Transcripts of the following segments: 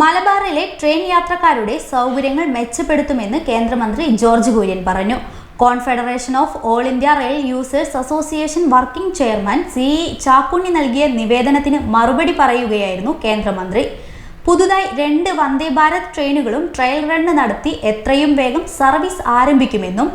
മലബാറിലെ ട്രെയിൻ യാത്രക്കാരുടെ സൗകര്യങ്ങൾ മെച്ചപ്പെടുത്തുമെന്ന് കേന്ദ്രമന്ത്രി ജോർജ് കുര്യൻ പറഞ്ഞു. Confederation of all India rail users association working chairman C Chakkunni നൽകിയ നിവേദനത്തിന് മറുപടി പറയുകയായിരുന്നു കേന്ദ്രമന്ത്രി. പുതുതായി രണ്ട് വന്ദേ ഭാരത് ട്രെയിനുകളും ട്രയൽ റണ്ണ് നടത്തി എത്രയും വേഗം സർവീസ് ആരംഭിക്കുമെന്നും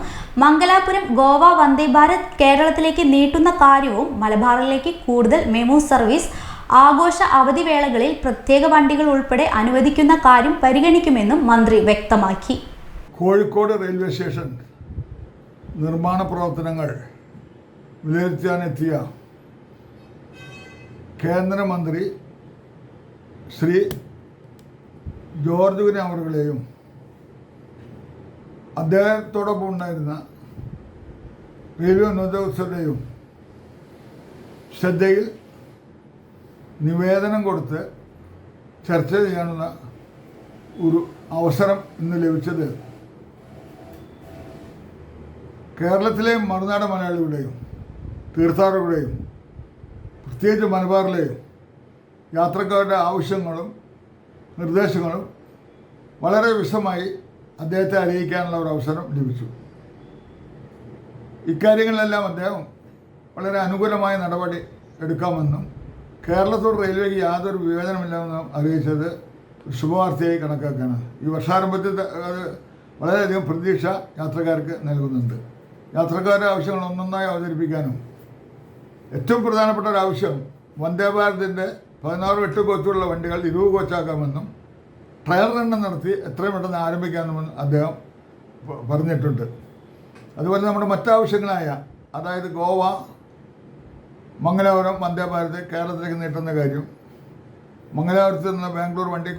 മംഗലാപുരം ഗോവ വന്ദേ ഭാരത് കേരളത്തിലേക്ക് നീട്ടുന്ന കാര്യവും മലബാറിലേക്ക് കൂടുതൽ മെമു സർവീസ് ആഘോഷ അവധിവേളകളിൽ പ്രത്യേക വണ്ടികൾ ഉൾപ്പെടെ അനുവദിക്കുന്ന കാര്യം പരിഗണിക്കുമെന്നും മന്ത്രി വ്യക്തമാക്കി. കോഴിക്കോട് റെയിൽവേ സ്റ്റേഷൻ നിർമ്മാണ പ്രവർത്തനങ്ങൾ വിലയിരുത്താനെത്തിയ കേന്ദ്രമന്ത്രി ശ്രീ ജോർജ് കുര്യൻ അവറുകളെയും അദ്ദേഹത്തോടൊപ്പം ഉണ്ടായിരുന്ന റെയിൽവേ ഉദ്യോഗസ്ഥരുടെയും ശ്രദ്ധയിൽ നിവേദനം കൊടുത്ത് ചർച്ച ചെയ്യാനുള്ള ഒരു അവസരം ഇന്ന് ലഭിച്ചത് കേരളത്തിലെ മറുനാട് മലയാളികളുടെയും തീർത്ഥാടകരുടെയും പ്രത്യേകിച്ച് മലബാറിലെയും യാത്രക്കാരുടെ ആവശ്യങ്ങളും നിർദ്ദേശങ്ങളും വളരെ വിശദമായി അദ്ദേഹത്തെ അറിയിക്കാനുള്ള ഒരു അവസരം ലഭിച്ചു. ഇക്കാര്യങ്ങളിലെല്ലാം അദ്ദേഹം വളരെ അനുകൂലമായ നടപടി എടുക്കാമെന്നും കേരളത്തോട് റെയിൽവേക്ക് യാതൊരു വിവേചനമില്ലെന്ന് അറിയിച്ചത് ശുഭവാർത്തയായി കണക്കാക്കുകയാണ് ഈ വർഷാരംഭത്തിൽ അത് വളരെയധികം പ്രതീക്ഷ യാത്രക്കാർക്ക് നൽകുന്നുണ്ട്. യാത്രക്കാരുടെ ആവശ്യങ്ങൾ ഒന്നൊന്നായി അവതരിപ്പിക്കാനും ഏറ്റവും പ്രധാനപ്പെട്ട ഒരു ആവശ്യം വന്ദേ ഭാരതിന്റെ പതിനാറ് എട്ട് കോച്ചുള്ള വണ്ടികൾ ഇരുപത് കോച്ചാക്കാമെന്നും ട്രയൽ റണ്ണ് നടത്തി എത്രയും പെട്ടെന്ന് ആരംഭിക്കാമെന്നും അദ്ദേഹം പറഞ്ഞിട്ടുണ്ട്. അതുപോലെ നമ്മുടെ മറ്റാവശ്യങ്ങളായ അതായത് ഗോവ മംഗലാപുരം വന്ദേ ഭാരത് കേരളത്തിലേക്ക് നീട്ടുന്ന കാര്യം മംഗലാപുരത്ത് നിന്ന് ബാംഗ്ലൂർ വണ്ടി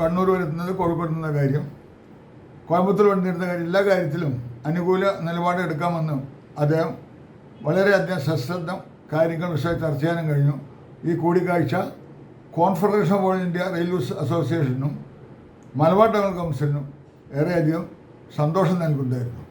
കണ്ണൂർ വരുന്നത് കോഴിക്കോട് നിന്ന കാര്യം കോയമ്പത്തൂർ വണ്ടി നിർത്തുന്ന കാര്യം എല്ലാ കാര്യത്തിലും അനുകൂല നിലപാട് എടുക്കാമെന്നും അദ്ദേഹം വളരെയധികം സശ്രദ്ധം കാര്യങ്ങൾ വിഷയം ചർച്ച ചെയ്യാനും കഴിഞ്ഞു. ഈ കൂടിക്കാഴ്ച confederation of all India railways അസോസിയേഷനും മലബാർ ടൗൺ കൗൺസിലിനും ഏറെയധികം സന്തോഷം നൽകുന്നതായിരുന്നു.